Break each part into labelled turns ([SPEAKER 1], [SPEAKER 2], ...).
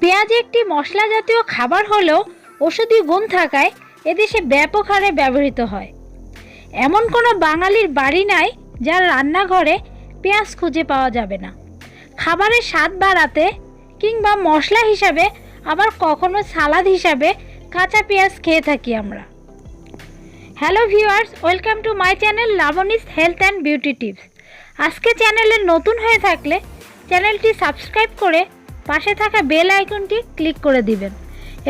[SPEAKER 1] পেঁয়াজ একটি মশলা জাতীয় খাবার হলেও ওষুধি গুণ থাকায় এদেশে ব্যাপক হারে ব্যবহৃত হয়। এমন কোনো বাঙালির বাড়ি নাই যার রান্নাঘরে পেঁয়াজ খুঁজে পাওয়া যাবে না। খাবারের স্বাদ বাড়াতে কিংবা মশলা হিসাবে আবার কখনো সালাদ হিসাবে কাঁচা পেঁয়াজ খেয়ে থাকি আমরা। Hello viewers, welcome to my channel Labani's health and beauty tips. আজকে চ্যানেলে নতুন হয়ে থাকলে চ্যানেলটি সাবস্ক্রাইব করে পাশে থাকা বেল আইকনটি ক্লিক করে দিবেন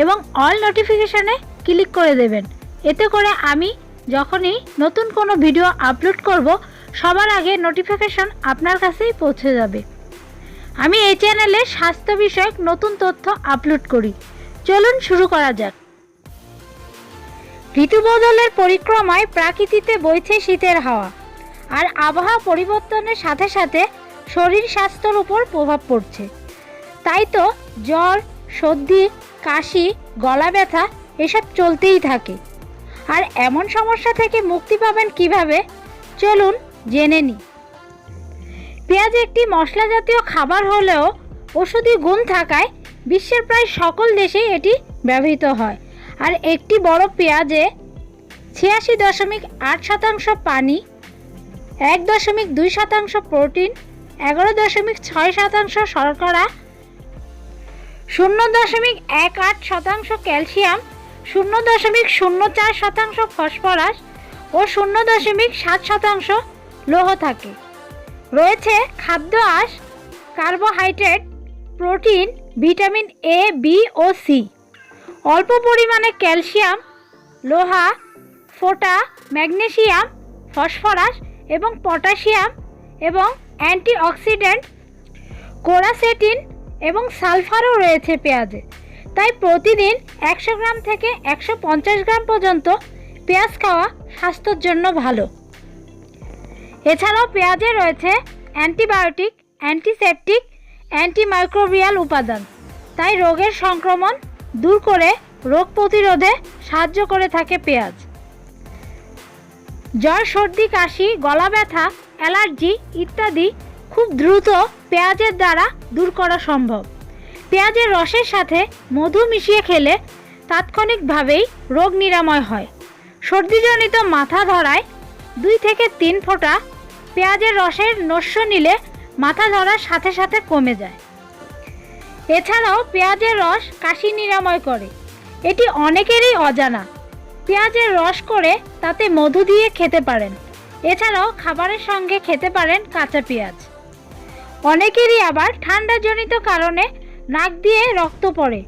[SPEAKER 1] এবং অল নোটিফিকেশানে ক্লিক করে দেবেন। এতে করে আমি যখনই নতুন কোনো ভিডিও আপলোড করব, সবার আগে নোটিফিকেশন আপনার কাছেই পৌঁছে যাবে। আমি এই চ্যানেলে স্বাস্থ্য বিষয়ক নতুন তথ্য আপলোড করি। চলুন শুরু করা যাক। ঋতু বদলের পরিক্রমায় প্রাকৃতিতে বইছে শীতের হাওয়া। আর আবহাওয়া পরিবর্তনের সাথে সাথে শরীর স্বাস্থ্যের উপর প্রভাব পড়ছে। তাই তো জ্বর, সর্দি, কাশি, গলা ব্যথা এসব চলতেই থাকে। আর এমন সমস্যা থেকে মুক্তি পাবেন কীভাবে? চলুন জেনে নিই পেঁয়াজ একটি মশলা জাতীয় খাবার হলেও ওষুধি গুণ থাকায় বিশ্বের প্রায় সকল দেশেই এটি ব্যবহৃত হয়। আর একটি বড় পেঁয়াজে ছিয়াশি দশমিক আট শতাংশ পানি, এক দশমিক দুই শতাংশ প্রোটিন, এগারো দশমিক ছয় শতাংশ শর্করা শূন্য দশমিক এক আট শতাংশ ক্যালসিয়াম, শূন্য দশমিক শূন্য চার শতাংশ ফসফরাস ও শূন্য দশমিক সাত শতাংশ লৌহ থাকে। রয়েছে খাদ্য আঁশ, carbohydrate, protein, vitamin A B O C অল্প পরিমাণে ক্যালসিয়াম, লোহা, ফোটা, ম্যাগনেসিয়াম, ফসফরাস এবং পটাশিয়াম এবং অ্যান্টিঅক্সিডেন্ট, কোরাসেটিন এবং সালফারও রয়েছে পেঁয়াজে। তাই প্রতিদিন একশো গ্রাম থেকে একশো পঞ্চাশ গ্রাম পর্যন্ত পেঁয়াজ খাওয়া স্বাস্থ্যের জন্য ভালো। এছাড়াও পেঁয়াজে রয়েছে অ্যান্টিবায়োটিক, অ্যান্টিসেপটিক, অ্যান্টিমাইক্রোবিয়াল উপাদান। তাই রোগের সংক্রমণ দূর করে রোগ প্রতিরোধে সাহায্য করে থাকে পেঁয়াজ। জ্বর, সর্দি, কাশি, গলা ব্যথা, অ্যালার্জি ইত্যাদি খুব দ্রুত পেঁয়াজের দ্বারা দূর করা সম্ভব। পেঁয়াজের রসের সাথে মধু মিশিয়ে খেলে তাৎক্ষণিকভাবেই রোগ নিরাময় হয়। সর্দিজনিত মাথা ধরায় দুই থেকে তিন ফোঁটা পেঁয়াজের রসের নস্য নিলে মাথা ধরার সাথে সাথে কমে যায়। এছাড়াও পেঁয়াজের রস কাশি নিরাময় করে। এটি অনেকেরই অজানা। পেঁয়াজের রস করে তাতে মধু দিয়ে খেতে পারেন। এছাড়াও খাবারের সঙ্গে খেতে পারেন কাঁচা পেঁয়াজ। অনেকেরই আবার ঠান্ডাজনিত কারণে নাক দিয়ে রক্ত পড়ে।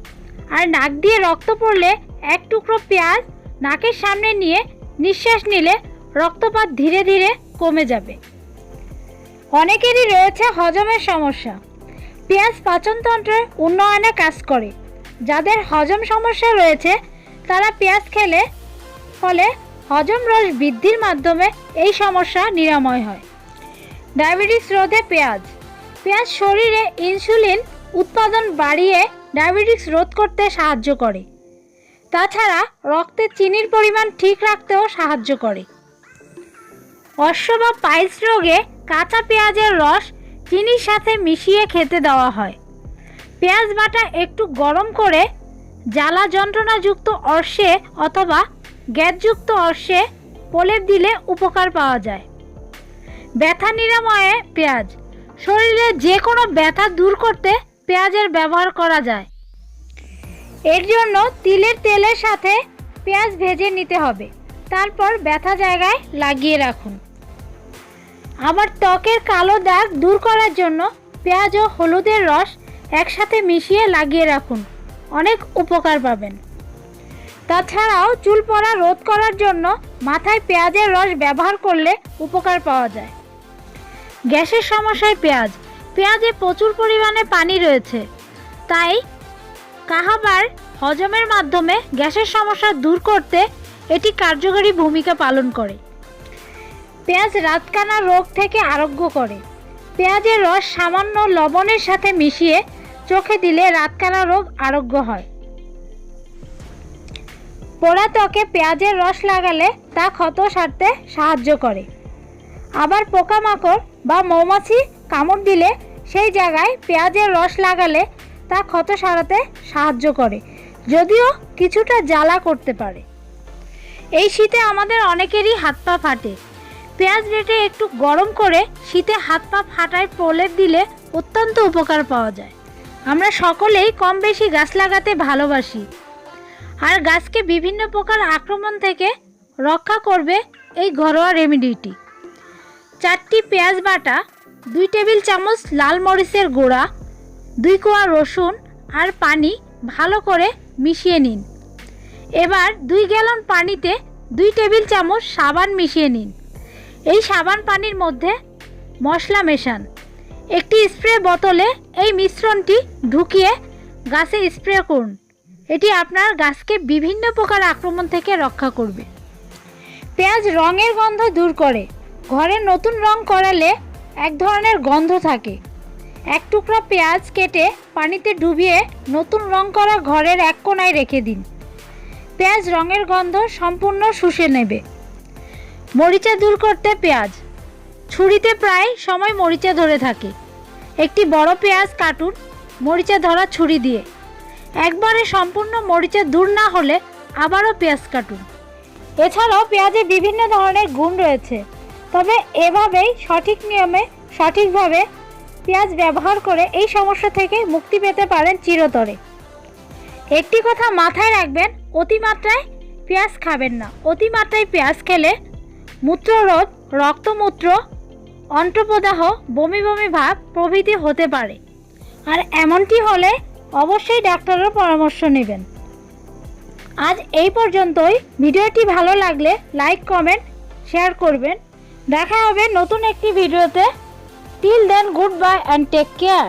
[SPEAKER 1] আর নাক দিয়ে রক্ত পড়লে এক টুকরো পেঁয়াজ নাকের সামনে নিয়ে নিঃশ্বাস নিলে রক্তপাত ধীরে ধীরে কমে যাবে। অনেকেরই রয়েছে হজমের সমস্যা। পেঁয়াজ পাচনতন্ত্রের উন্নয়নে কাজ করে। যাদের হজম সমস্যা রয়েছে, তারা পেঁয়াজ খেলে, ফলে হজম রস বৃদ্ধির মাধ্যমে এই সমস্যা নিরাময় হয়। ডায়াবেটিস রোধে পেঁয়াজ পেঁয়াজ শরীরে ইনসুলিন উৎপাদন বাড়িয়ে ডায়াবেটিস রোধ করতে সাহায্য করে। তাছাড়া রক্তে চিনির পরিমাণ ঠিক রাখতেও সাহায্য করে। অশ্ব বা পাইলস রোগে কাঁচা পেঁয়াজের রস চিনির সাথে মিশিয়ে খেতে দেওয়া হয়। পেঁয়াজ বাটা একটু গরম করে জ্বালা যন্ত্রণাযুক্ত অর্শে অথবা গ্যাসযুক্ত অর্শে প্রলেপ দিলে উপকার পাওয়া যায়। ব্যথা নিরাময়ে পেঁয়াজ শরীরে যে কোনো ব্যথা দূর করতে পেঁয়াজের ব্যবহার করা যায়। এর জন্য তিলের তেলের সাথে পেঁয়াজ ভেজে নিতে হবে। তারপর ব্যথা জায়গায় লাগিয়ে রাখুন। আবার ত্বকের কালো দাগ দূর করার জন্য পেঁয়াজ ও হলুদের রস একসাথে মিশিয়ে লাগিয়ে রাখুন। অনেক উপকার পাবেন। তাছাড়াও চুল পড়া রোধ করার জন্য মাথায় পেঁয়াজের রস ব্যবহার করলে উপকার পাওয়া যায়। গ্যাসের সমস্যায় পেঁয়াজ। পেঁয়াজে প্রচুর পরিমাণে পানি রয়েছে। তাই কাহাবার হজমের মাধ্যমে গ্যাসের সমস্যা দূর করতে এটি কার্যকরী ভূমিকা পালন করে। পেঁয়াজ রাতকানা রোগ থেকে আরোগ্য করে। পেঁয়াজের রস সামান্য লবণের সাথে মিশিয়ে চোখে দিলে রাতকানা রোগ আরোগ্য হয়। পোড়া ত্বকে পেঁয়াজের রস লাগালে তা ক্ষত সারতে সাহায্য করে। আবার পোকামাকড় বা মৌমাছি কামড় দিলে সেই জায়গায় পেঁয়াজের রস লাগালে তা ক্ষত সারাতে সাহায্য করে, যদিও কিছুটা জ্বালা করতে পারে। এই শীতে আমাদের অনেকেরই হাত পা ফাটে। পেঁয়াজ বেটে একটু গরম করে শীতে হাত পা ফাটায় প্রলেপ দিলে অত্যন্ত উপকার পাওয়া যায়। আমরা সকলেই কম বেশি গাছ লাগাতে ভালোবাসি। আর গাছকে বিভিন্ন প্রকার আক্রমণ থেকে রক্ষা করবে এই ঘরোয়া রেমিডিটি চারটি পেঁয়াজ বাটা, দুই টেবিল চামচ লাল মরিচের গুঁড়া, দুই কোয়া রসুন আর পানি ভালো করে মিশিয়ে নিন। এবার দুই গ্যালন পানিতে দুই টেবিল চামচ সাবান মিশিয়ে নিন। এই সাবান পানির মধ্যে মশলা মেশান। একটি স্প্রে বোতলে এই মিশ্রণটি ঢুকিয়ে গাছে স্প্রে করুন। এটি আপনার গাছকে বিভিন্ন প্রকার আক্রমণ থেকে রক্ষা করবে। পেঁয়াজ রঙের গন্ধ দূর করে। ঘরে নতুন রং করালে এক ধরনের গন্ধ থাকে। এক টুকরা পেঁয়াজ কেটে পানিতে ডুবিয়ে নতুন রং করা ঘরের এক কোণায় রেখে দিন। পেঁয়াজ রঙের গন্ধ সম্পূর্ণ শুষে নেবে। মরিচা দূর করতে পেঁয়াজ। ছুরিতে প্রায় সময় মরিচা ধরে থাকে। একটি বড় পেঁয়াজ কাটুন, মরিচা ধরা ছুরি দিয়ে। একবারে সম্পূর্ণ মরিচা দূর না হলে আবারও পেঁয়াজ কাটুন। এছাড়াও পেঁয়াজে বিভিন্ন ধরনের গুণ রয়েছে। তবে এভাবেই সঠিক নিয়মে, সঠিকভাবে পেঁয়াজ ব্যবহার করে এই সমস্যা থেকে মুক্তি পেতে পারেন চিরতরে। একটি কথা মাথায় রাখবেন, অতিমাত্রায় পেঁয়াজ খাবেন না। অতিমাত্রায় পেঁয়াজ খেলে মূত্ররোধ রক্তমূত্র, অন্ত্রপ্রদাহ, বমি বমি ভাব প্রভৃতি হতে পারে। আর এমনটি হলে অবশ্যই ডাক্তারের পরামর্শ নেবেন। আজ এই পর্যন্তই। ভিডিওটি ভালো লাগলে লাইক, কমেন্ট, শেয়ার করবেন। দেখা হবে নতুন একটি ভিডিওতে। Till then good bye and take care